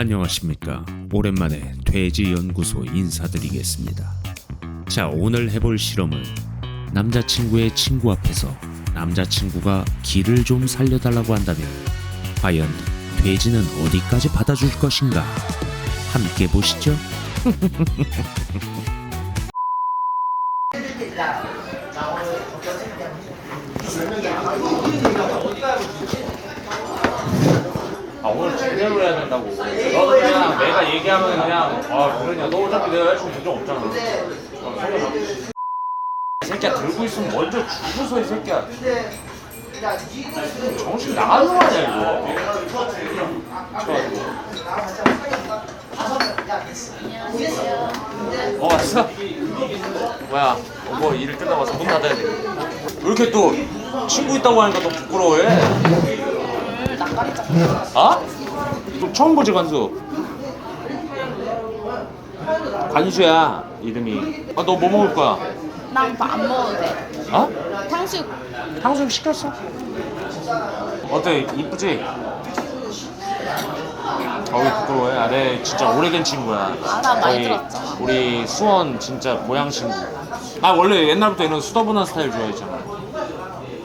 안녕하십니까. 오랜만에 돼지 연구소 인사드리겠습니다. 자, 오늘 해볼 실험은 남자친구의 친구 앞에서 남자친구가 기를 좀 살려달라고 한다면 과연 돼지는 어디까지 받아줄 것인가? 함께 보시죠. 아 오늘 제대로 해야 된다고. 너는 그냥 내가 얘기하면 그냥 아 그러냐. 너 어차피 내가 여자친구 문제 없잖아. 어, 성현아. 이 새끼야 들고 있으면 먼저 주고 서 이 새끼야. 정신 나가는 거 아니야 이거? 어 왔어? 뭐야? 어, 뭐 일을 끝나고 와서 문 닫아야 돼 왜 이렇게 또 친구 있다고 하니까 또 부끄러워해 아? 또 처음 보지 관수 관수야 이름이 아 너 뭐 먹을 거야? 난밥안 먹어도 돼. 어? 탕수육 탕수육 시켰어 어때 이쁘지? 어우 부끄러워해 아, 내 진짜 오래된 친구야 알아, 많이 거의 들었잖아. 우리 수원 진짜 고향 친구 나 원래 옛날부터 이런 수다분한 스타일 좋아했잖아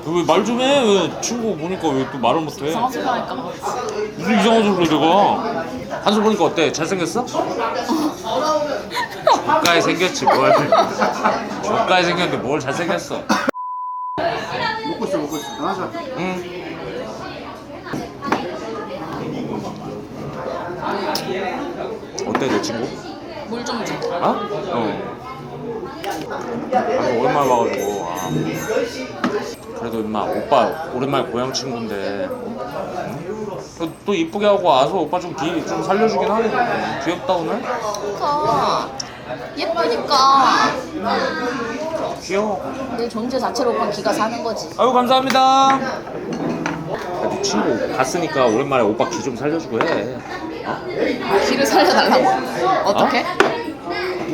왜말 좀 해? 왜 친구 보니까 왜 또 말을 못해? 이상한 소리 하니까. 무슨 이상한 소리 내가 한수 보니까 어때? 잘생겼어? 조카에 생겼지 뭘 조카에 생겼는데 뭘 잘생겼어 먹고 있어 먹고 있어 나가자 응 어때 내 친구? 물 좀 줘. 어? 어 아니 오랜만에 와가지고 아. 그래도 임마 오빠 오랜만에 고향 친구인데 응? 또, 또 이쁘게 하고 와서 오빠 좀기좀 살려주긴 하네. 귀엽다 오늘? 그러니까. 예쁘니까. 귀여워. 내 존재 자체로 오빠 기가 사는 거지. 아유 감사합니다. 네 친구 갔으니까 오랜만에 오빠 기좀 살려주고 해. 기를 살려달라고? 어떻게? 뭐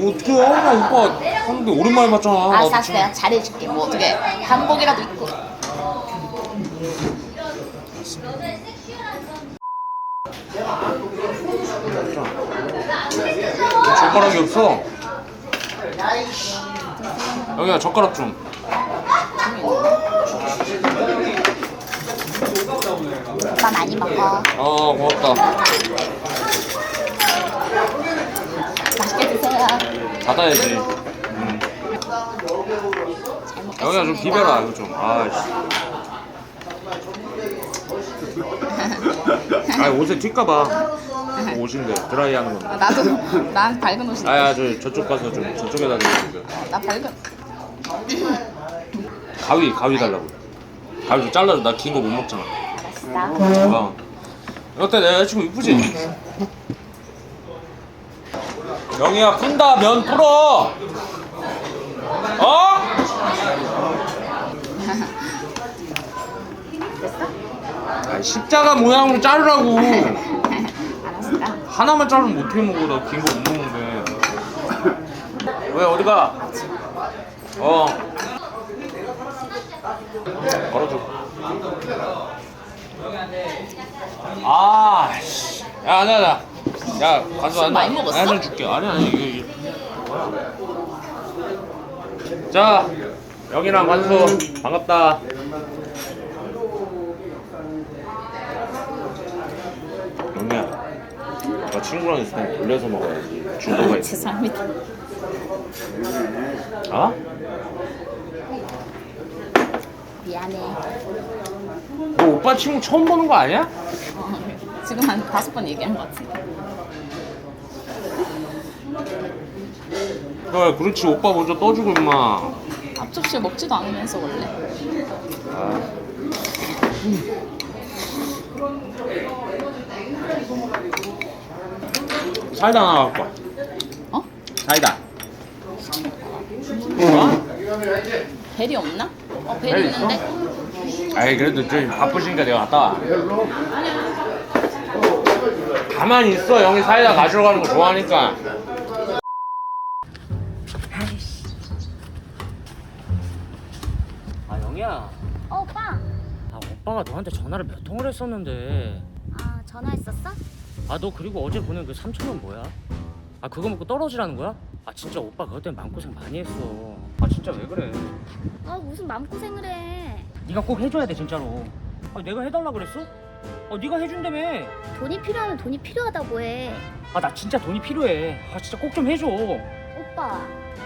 어떻게 해? 나 오빠 하는데 오랜만에 봤잖아 알았어, 나도 알았어. 좀- 내가 잘해줄게. 뭐 어떻게 한복이라도 입고. 젓가락이 없어 여기야 젓가락 좀 오빠 많이 먹어. 어 고맙다 맛있게 드세요. 닫아야지 음. 잘 먹겠습니다. 여기야 좀 비벼라 이거 좀 아이씨 아 옷에 튈까봐 옷인데 드라이 하는 건데 아, 나도 난 밝은 옷이. 아야 저 저쪽 가서 좀 저쪽에다 대고 나 밝은. 가위 가위 달라고 가위 좀 잘라줘 나 긴 거 못 먹잖아 알았어. 어. 어때 내 여자친구 이쁘지? 영희야 푼다 면 풀어 어? 아, 십자가 모양으로 자르라고 알았어. 하나만 자르면 어떻게 먹어 나 긴 거 못 먹는데 왜 어디가? 어 걸어줘 아, 씨. 야, 아니야, 아니야. 야, 가서 술 많이 먹었어? 한잔 줄게. 아니, 아니, 이게, 이게. 자, 영이랑 관수 반갑다. 영이야, 나 친구랑 있을 땐 돌려서 먹어야지. 중도가 있어. 죄송합니다. 아? 미안해. 너 오빠 친구 처음 보는 거 아니야? 어, 지금 한 다섯 번 얘기한 것 같은 그래, 그렇지. 오빠 먼저 떠주고, 임마. 앞접시에 먹지도 않으면서 원래. 아. 사이다 하나 갖고 와. 어? 사이다. 어? 벨이 없나? 어, 벨벨 있어? 있는데? 아이 그래도 좀 바쁘시니까 내가 갔다 와. 가만히 있어. 영희 사이다 가지러 가는 거 좋아하니까. 아 오빠가 너한테 전화를 몇 통을 했었는데. 아, 전화했었어? 아 너 그리고 어제 보낸 그 3천 원 뭐야? 아 그거 먹고 떨어지라는 거야? 아 진짜 오빠 그것 때문에 마음고생 많이 했어 아 진짜 왜 그래 아 무슨 마음고생을 해 네가 꼭 해줘야 돼 진짜로 아 내가 해달라 그랬어? 어 네가 해준다며 돈이 필요하면 돈이 필요하다고 해아 나 진짜 돈이 필요해 아 진짜 꼭 좀 해줘 오빠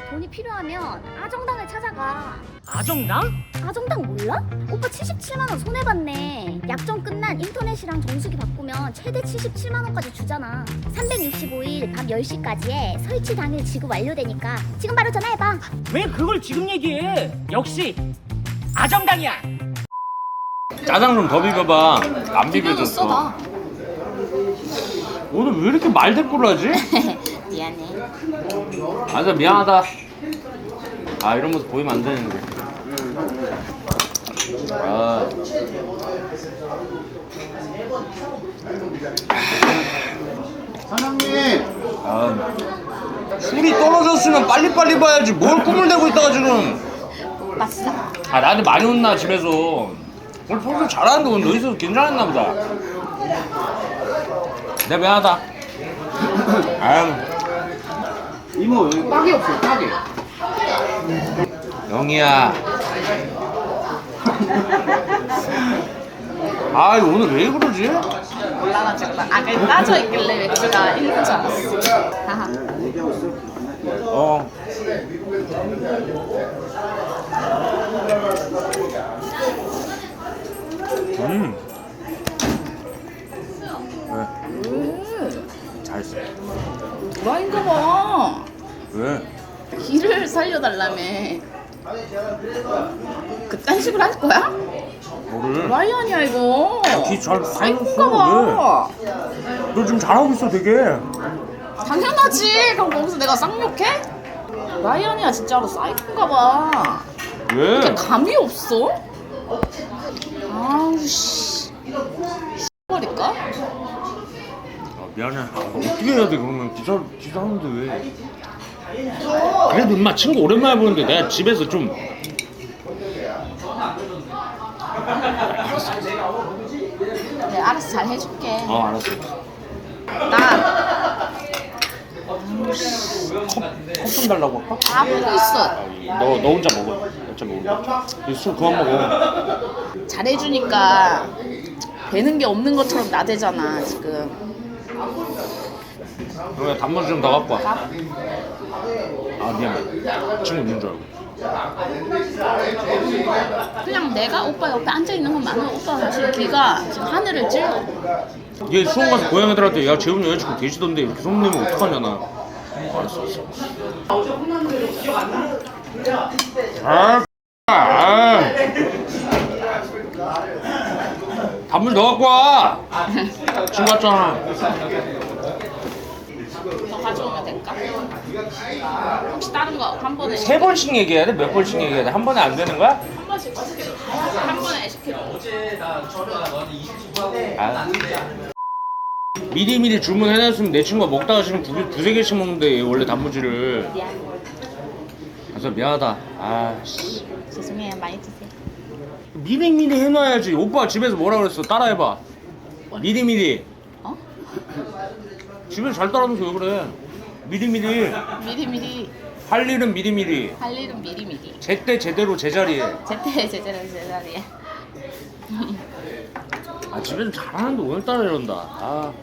돈이 필요하면 아정당을 찾아가. 아정당? 아정당 몰라? 오빠 77만 원 손해 봤네. 약정 끝난 인터넷이랑 정수기 바꾸면 최대 77만 원까지 주잖아. 365일 밤 10시까지에 설치 당일 지급 완료되니까 지금 바로 전화해 봐. 왜 그걸 지금 얘기해? 역시 아정당이야. 짜장 좀 더 비벼봐. 안나 오늘 왜 이렇게 말대꾸를 하지? 미안해. 맞아 미안하다. 아 이런 모습 보이면 안 되는데. 아. 사장님 아, 술이 떨어졌으면 빨리빨리 봐야지. 뭘 꿈을 대고 있다가 지금. 봤어 아 나한테 많이 혼나 집에서. 오늘 평소 잘하는데 오늘 너 있어서 긴장했나 보다. 내가 미안하다. 아유 이모 여기 딱이 없어 딱이 영희야 아 오늘 왜 그러지? 몰라가지고 나 아까 따져 있길래 맥주가 있는 줄 알았어 하하 어 음. 왜? 길을 살려달라며 그딴 식으로 할 거야? 뭐를? 라이언이야 이거 귀잘 사이코인가 봐너 지금 잘하고 있어 되게. 당연하지 그럼 거기서 내가 쌍욕해? 라이언이야 진짜로 사이코인가 봐 왜? 감이 없어? 아우 씨 버릴까? 아, 미안해. 아, 어떻게 해야 돼 그러면 기사 기사하는데 왜? 그래도 엄마 친구 오랜만에 보는데 내가 집에서 좀 네 알아서 잘 해줄게 어 알았어. 나 컵 좀 달라고 할까? 아무도 있어 너 너 혼자 먹어. 혼자 먹어. 술 그만 먹어. 잘해주니까 되는 게 없는 것처럼 나대잖아 지금 그러면 단무지 좀 더 갖고 와. 아 미안해. 친구 있는 줄 알고. 그냥 내가 오빠 옆에 앉아 있는 것만으로 오빠가 지금 귀가 지금 하늘을 찔러 얘 수원 가서 고양 애들한테 야 재훈이 여자친구 계시던데 이렇게 소문내면 어떡하냐나. 알았어 알았어. 아, 아. 단무지 더 갖고 와. 친구 왔잖아. 더 가져오면 될까? 혹시 다른 거 한 번에 세 번씩 얘기해야 돼? 몇 번씩 얘기해야 돼? 한 번에 안 되는 거야? 한 번씩 한 번에 시켜 아. 미리미리 주문해놨으면 내 친구가 먹다가 지금 두, 개- 두세 개씩 먹는데 얘 원래 단무지를. 그래서 미안하다. 아 씨. 죄송해요. 많이 드세요. 미리미리 해놔야지. 오빠 집에서 뭐라 그랬어? 따라해봐. 미리미리. 어? 집에서 잘 따라하면서 왜 그래 미리미리. 미리미리. 할 일은 미리미리. 할 일은 미리미리. 제때 제대로 제자리에. 제때 제대로 제자리에. 아 집에서 잘하는데 오늘따라 이런다. 아.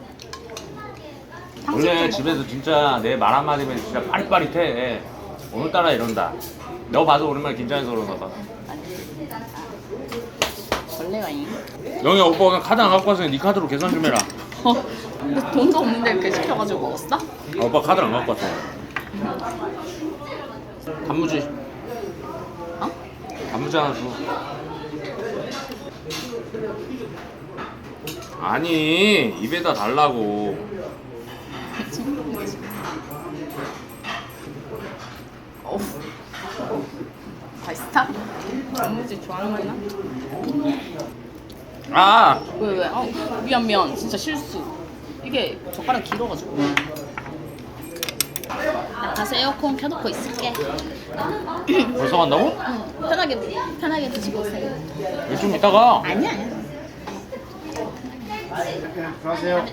원래 좀 집에서 진짜 내 말 한마디면 진짜 빠릿빠릿해. 오늘따라 이런다. 너 봐서 오랜만에 긴장해서 그런가 봐. 원래 와인? 영희야 오빠 오늘 카드 안 갖고 왔으니 네 카드로 계산 좀 해라. 어, 근데 돈도 없는데 이렇게 시켜가지고 먹었어? 아, 오빠 카드를 안 갖고 왔어 단무지 어? 단무지 하나 줘 아니 입에다 달라고 어우 맛있다? 단무지 좋아하는구나 아. 왜 왜? 어, 미안 미안. 진짜 실수. 이게 젓가락 길어가지고. 나 가서 에어컨 켜놓고 있을게. 벌써 간다고? 응, 편하게 편하게 드시고 오세요. 좀 이따가? 아니야. 아니야 들어가세요.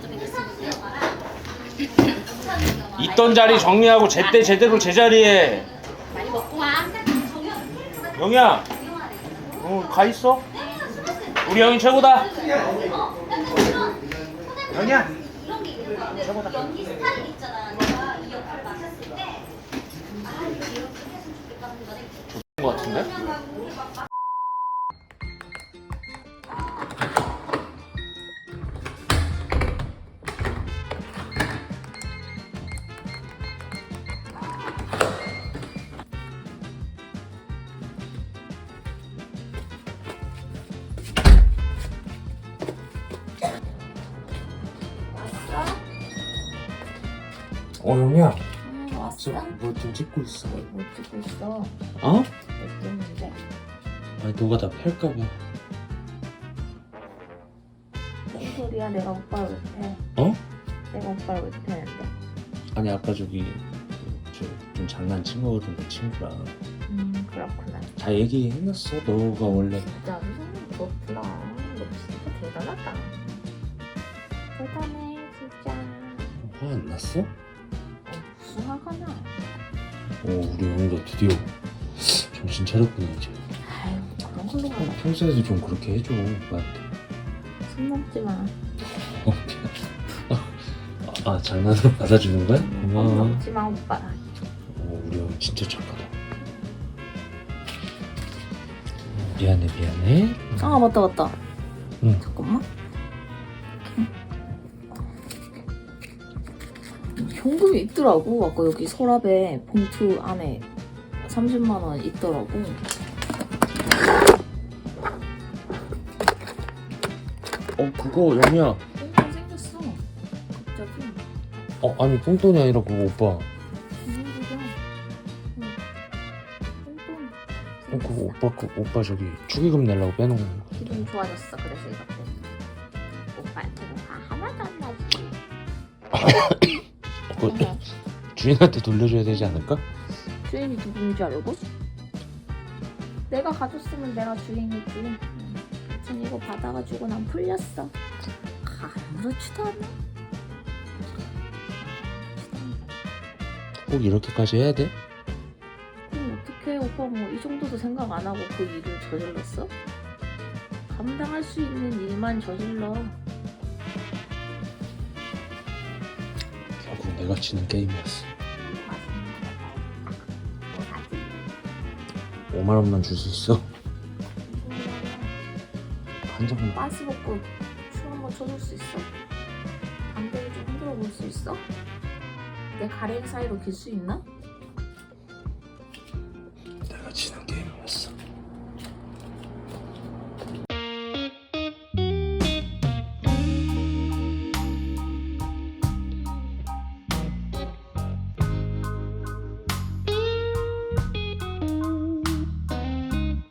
있던 자리 정리하고 제때 제대로 제자리에. 많이 먹고 와. 영희야. 어, 가 있어 우리 형이 최고다 영희야. 연기 스타일 있잖아. 내가 이 역할을 맡았을 때 아, 이렇게 이렇게 했으면 좋겠다는 거는 것 같은데 응, 왔어? 뭐좀 찍고 있어 못 찍고 있어. 어? 못 찍는데. 아니 너가 다 팰까봐 무슨 소리야? 내가 오빠를 왜 패? 어? 내가 오빠를 왜 패는데? 아니 아까 저기 저 좀 장난친 거거든 내 친구랑 음, 그렇구나. 다 얘기해놨어 너가 원래 진짜 무슨 그렇구나. 너 진짜 대단하다. 대단해, 진짜. 화 안 났어? 어, 무슨 화가 나? 어 우리 영희가 드디어 정신 차렸구나 이제 아유, 그런 걸로 어, 가라. 평소에도 좀 그렇게 해줘 오빠한테 손 넘지 마. 어, 미안. 아, 아 장난으로 받아주는 거야? 손 고마워 넘지 마, 오빠. 어, 우리 형 진짜 착하다 미안해 미안해 아, 맞다, 맞다. 응. 잠깐만. 현금이 있더라고. 아까 여기 서랍에 봉투 안에 30만 원 있더라고. 어 그거 영희야 뽕돈 생겼어. 갑자기. 어 아니 뽕돈이 아니라 그거 오빠. 뽕돈. 어 그거 오빠 그 오빠 저기 축의금 내려고 빼놓은 거 기분 좋아졌어. 그래서 이렇게. 오빠한테 화 하나도 안 나지. 어, 주인한테 돌려줘야 되지 않을까? 주인이 누군지 줄 알고? 내가 가졌으면 내가 주인이지. 전 이거 받아가지고 난 풀렸어. 아무렇지도 않아. 꼭 이렇게까지 해야 돼? 그럼 어떡해 오빠 뭐 이 정도도 생각 안 하고 그 일을 저질렀어? 감당할 수 있는 일만 저질러. 내가 치는 게임이었어 5만 원만 줄 수 있어? 한 장만 빠스 먹고 춤 한번 춰줄 수 있어? 담배를 좀 흔들어 볼 수 있어? 내 가랭이 사이로 길 수 있나?